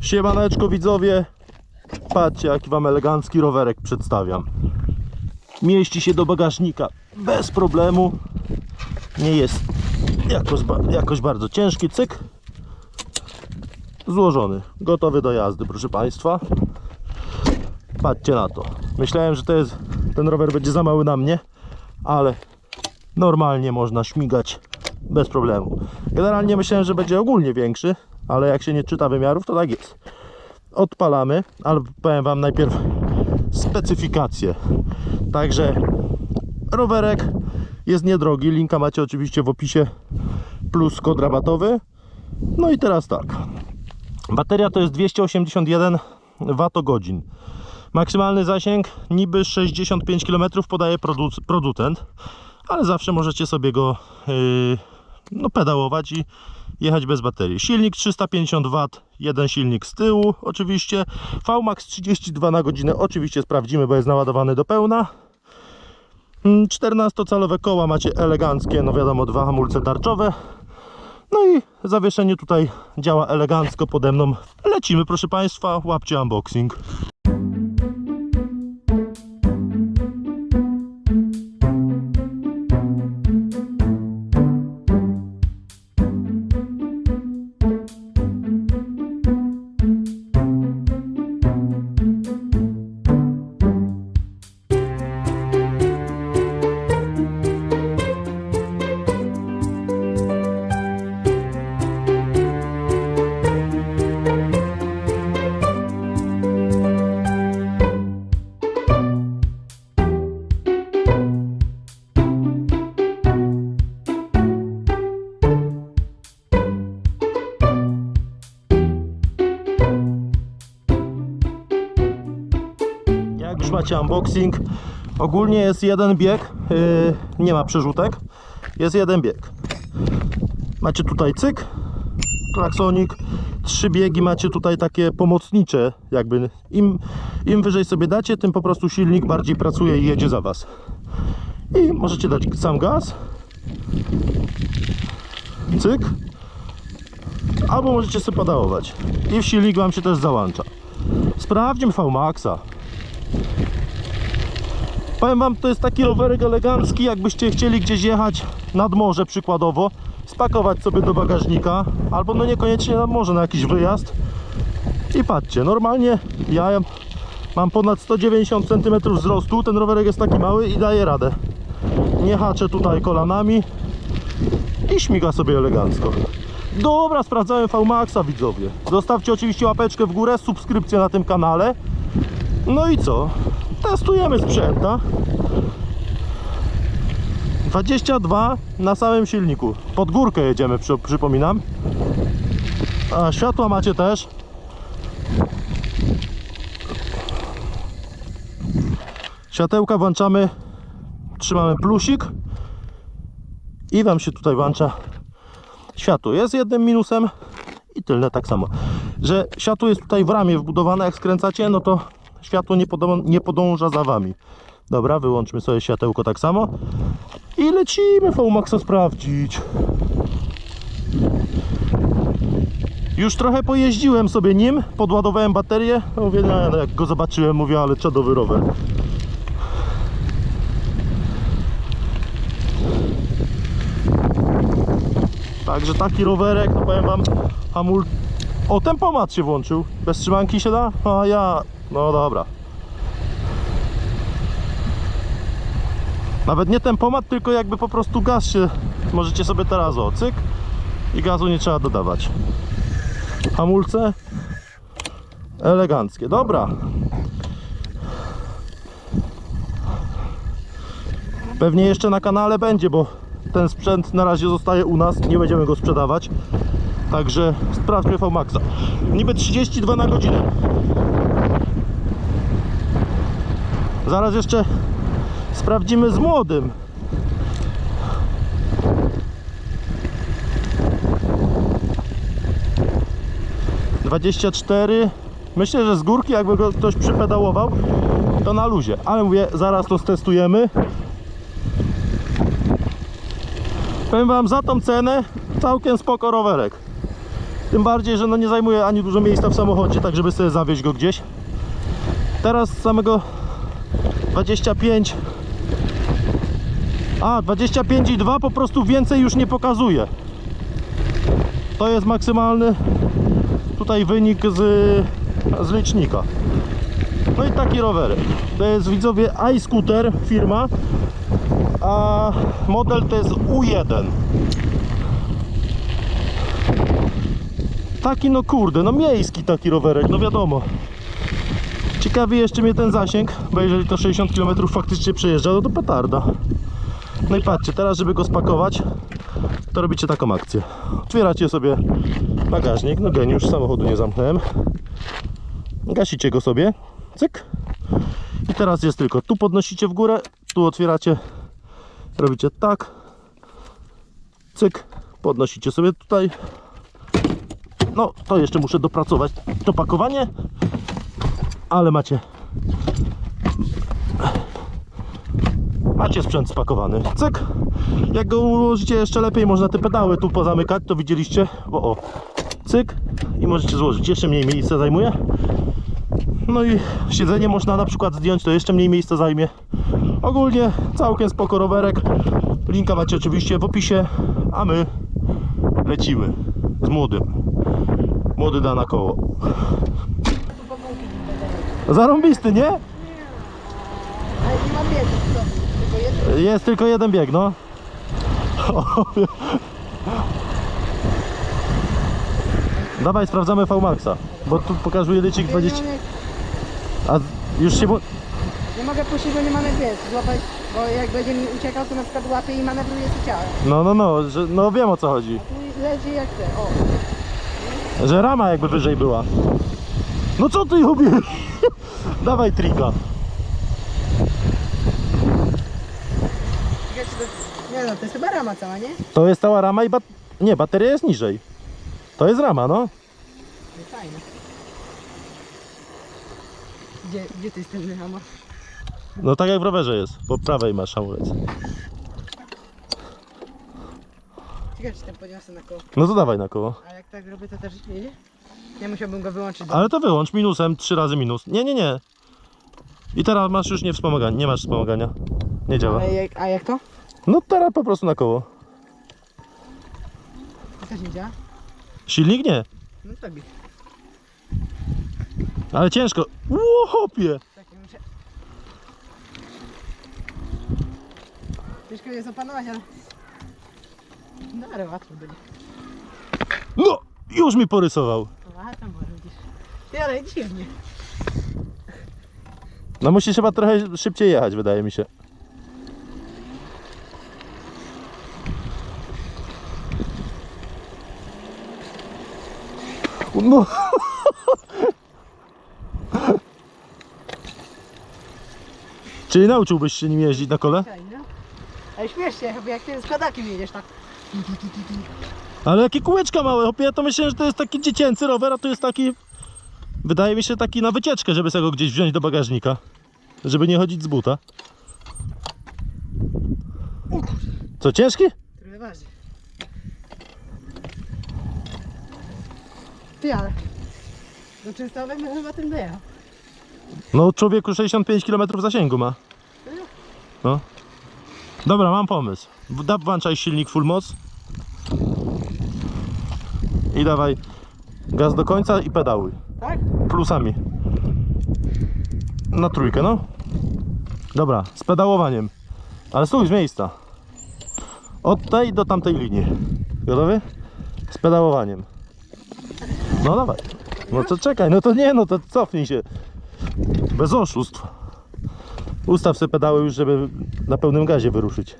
Siemaneczko widzowie. Patrzcie jaki wam elegancki rowerek przedstawiam. Mieści się do bagażnika bez problemu. Nie jest jakoś, jakoś bardzo ciężki. Cyk. Złożony. Gotowy do jazdy proszę Państwa. Patrzcie na to. Myślałem, że to jest, ten rower będzie za mały na mnie, ale normalnie można śmigać bez problemu. Generalnie myślałem, że będzie ogólnie większy, ale jak się nie czyta wymiarów, to tak jest. Odpalamy, ale powiem Wam najpierw specyfikacje. Także rowerek jest niedrogi, linka macie oczywiście w opisie, plus kod rabatowy. No i teraz tak. Bateria to jest 281 Wh. Maksymalny zasięg niby 65 km podaje produ- producent, ale zawsze możecie sobie go yy, no, pedałować i jechać bez baterii. Silnik 350 W, jeden silnik z tyłu oczywiście. VMAX 32 na godzinę oczywiście sprawdzimy, bo jest naładowany do pełna. 14-calowe koła macie eleganckie, no wiadomo, dwa hamulce tarczowe. No i zawieszenie tutaj działa elegancko pode mną. Lecimy proszę Państwa, łapcie unboxing. Już macie unboxing, ogólnie jest jeden bieg, yy, nie ma przerzutek, jest jeden bieg. Macie tutaj cyk, klaksonik, trzy biegi macie tutaj takie pomocnicze, jakby im, im wyżej sobie dacie, tym po prostu silnik bardziej pracuje i jedzie za Was. I możecie dać sam gaz, cyk, albo możecie sobie pedałować i w silnik Wam się też załącza. Sprawdźmy VMAXa. Powiem wam, to jest taki rowerek elegancki, jakbyście chcieli gdzieś jechać nad morze przykładowo, spakować sobie do bagażnika, albo no niekoniecznie nad morze, na jakiś wyjazd. I patrzcie, normalnie ja mam ponad 190 cm wzrostu, ten rowerek jest taki mały i daje radę. Nie haczę tutaj kolanami i śmiga sobie elegancko. Dobra, sprawdzałem VMAXa widzowie. Zostawcie oczywiście łapeczkę w górę, subskrypcję na tym kanale. No i co? Testujemy sprzęta. 22 na samym silniku. Pod górkę jedziemy, przy, przypominam. A światła macie też. Światełka włączamy, trzymamy plusik i Wam się tutaj włącza światło. Jest jednym minusem i tylne tak samo, że światło jest tutaj w ramie wbudowane, jak skręcacie, no to światło nie, podą- nie podąża za Wami. Dobra, wyłączmy sobie światełko tak samo i lecimy VMAXa sprawdzić. Już trochę pojeździłem sobie nim, podładowałem baterię. No Mówię, no jak go zobaczyłem, mówię, ale czadowy rower. Także taki rowerek, no powiem wam, hamul... O, tempomat się włączył. Bez trzymanki się da? A ja... No dobra. Nawet nie tempomat, tylko jakby po prostu gaz się... Możecie sobie teraz o, cyk. I gazu nie trzeba dodawać. Hamulce. Eleganckie. Dobra. Pewnie jeszcze na kanale będzie, bo ten sprzęt na razie zostaje u nas, nie będziemy go sprzedawać. Także sprawdźmy VMAXa. Niby 32 na godzinę. Zaraz jeszcze sprawdzimy z młodym. Dwadzieścia cztery. Myślę, że z górki jakby go ktoś przypedałował, to na luzie. Ale mówię, zaraz to stestujemy. Powiem wam za tą cenę całkiem spoko rowerek. Tym bardziej, że no nie zajmuje ani dużo miejsca w samochodzie, tak żeby sobie zawieźć go gdzieś. Teraz samego 25 a 25 i 2 po prostu więcej już nie pokazuje. To jest maksymalny tutaj wynik z, z licznika. No i taki rowery. To jest widzowie iScooter firma, a model to jest U1. Taki no kurde, no miejski taki rowerek, no wiadomo. Ciekawi jeszcze mnie ten zasięg, bo jeżeli to 60 km faktycznie przejeżdża, no to petarda. No i patrzcie, teraz żeby go spakować, to robicie taką akcję. Otwieracie sobie bagażnik, no geniusz, samochodu nie zamknąłem. Gasicie go sobie, cyk. I teraz jest tylko, tu podnosicie w górę, tu otwieracie, robicie tak, cyk, podnosicie sobie tutaj. No, to jeszcze muszę dopracować to pakowanie, ale macie macie sprzęt spakowany. Cyk. Jak go ułożycie jeszcze lepiej, można te pedały tu pozamykać, to widzieliście, bo o, cyk i możecie złożyć. Jeszcze mniej miejsca zajmuje. No i siedzenie można na przykład zdjąć, to jeszcze mniej miejsca zajmie. Ogólnie całkiem spoko rowerek. Linka macie oczywiście w opisie, a my lecimy z młodym. Młody da na koło. Zarąbisty, nie? Ale nie ma biegu, co? Tylko jeden. Jest tylko jeden bieg, no. Dawaj, sprawdzamy VMAXa, bo tu pokazuje licznik 20. Nie, A już się. mu- nie mogę puścić, bo nie ma wiesz, złapać, bo jak będzie mi uciekał, to na przykład łapie i manewruje z ciałem. No, no, no, że, no wiem o co chodzi. Tu leży jak chce, o. Że rama jakby wyżej była. No co ty robisz? Dawaj trika. Nie no, to jest chyba rama cała, nie? To jest cała rama i bat... Nie, bateria jest niżej. To jest rama, no. No fajne. Gdzie, gdzie to jest ten rama? No tak jak w rowerze jest. Po prawej masz hamulec. Czekaj, czy ten podniosę na koło. No to dawaj na koło. A jak tak robię, to też jedzie? Nie musiałbym go wyłączyć. Ale to wyłącz minusem, trzy razy minus. Nie, nie, nie. I teraz masz już nie wspomaganie, nie masz wspomagania. Nie działa. A jak, a jak to? No teraz po prostu na koło. To też nie działa? Silnik nie, No bi. ale ciężko. Ło, hopie. Tak, ja muszę... Ciężko jest opanować, ale... No ale łatwo będzie. No, już mi porysował. A tam może widzisz. Ty, ale dziwnie. No musisz chyba trochę szybciej jechać, wydaje mi się. No. Czyli nauczyłbyś się nim jeździć na kole? No. Ale śmiesznie, chyba jak ty z padakiem jedziesz tak. Ale jakie kółeczka małe, ja to myślę, że to jest taki dziecięcy rower, a to jest taki... Wydaje mi się taki na wycieczkę, żeby sobie go gdzieś wziąć do bagażnika. Żeby nie chodzić z buta. Co, ciężki? Trochę waży. Ty, ale... Do Częstochowy bym chyba tym dojechał. No człowieku 65 km zasięgu ma. No. Dobra, mam pomysł. Da- Włączaj silnik full moc. I dawaj gaz do końca i pedałuj. Tak? Plusami. Na trójkę, no. Dobra, z pedałowaniem. Ale stój z miejsca. Od tej do tamtej linii. Gotowy? Z pedałowaniem. No dawaj. No to czekaj, no to nie, no to cofnij się. Bez oszustw. Ustaw sobie pedały już, żeby na pełnym gazie wyruszyć.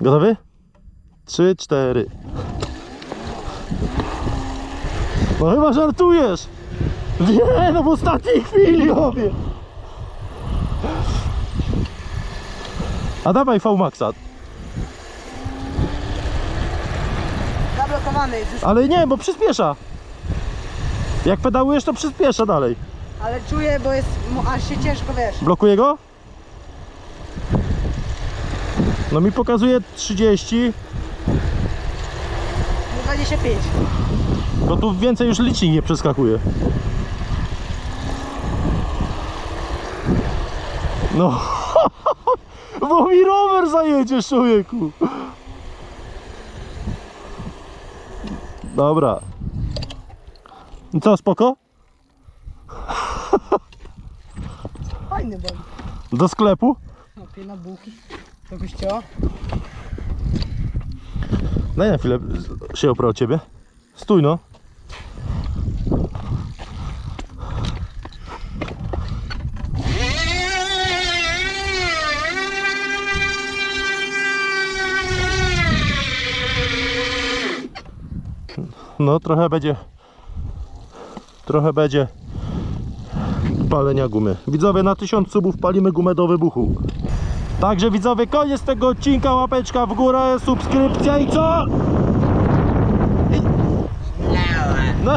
Gotowy? Trzy, cztery. No chyba żartujesz. Nie, no w ostatniej chwili obie. A dawaj V-Maxa. Zablokowany jest, Ale nie, bo przyspiesza. Jak pedałujesz, to przyspiesza dalej. ale czuję, bo jest mu aż się ciężko wiesz. Blokuje go? No mi pokazuje 30. 25. Bo tu więcej już licznik nie przeskakuje. No. Bo mi rower zajedzie, człowieku. Dobra. I co, spoko? Fajny bąk. Do sklepu? Opie na bułki. Do kościoła. Daj na chwilę się oprę o ciebie. Stój no. No trochę będzie trochę będzie palenia gumy. Widzowie na 1000 subów palimy gumę do wybuchu. Także widzowie, koniec tego odcinka, łapeczka w górę, subskrypcja i co? No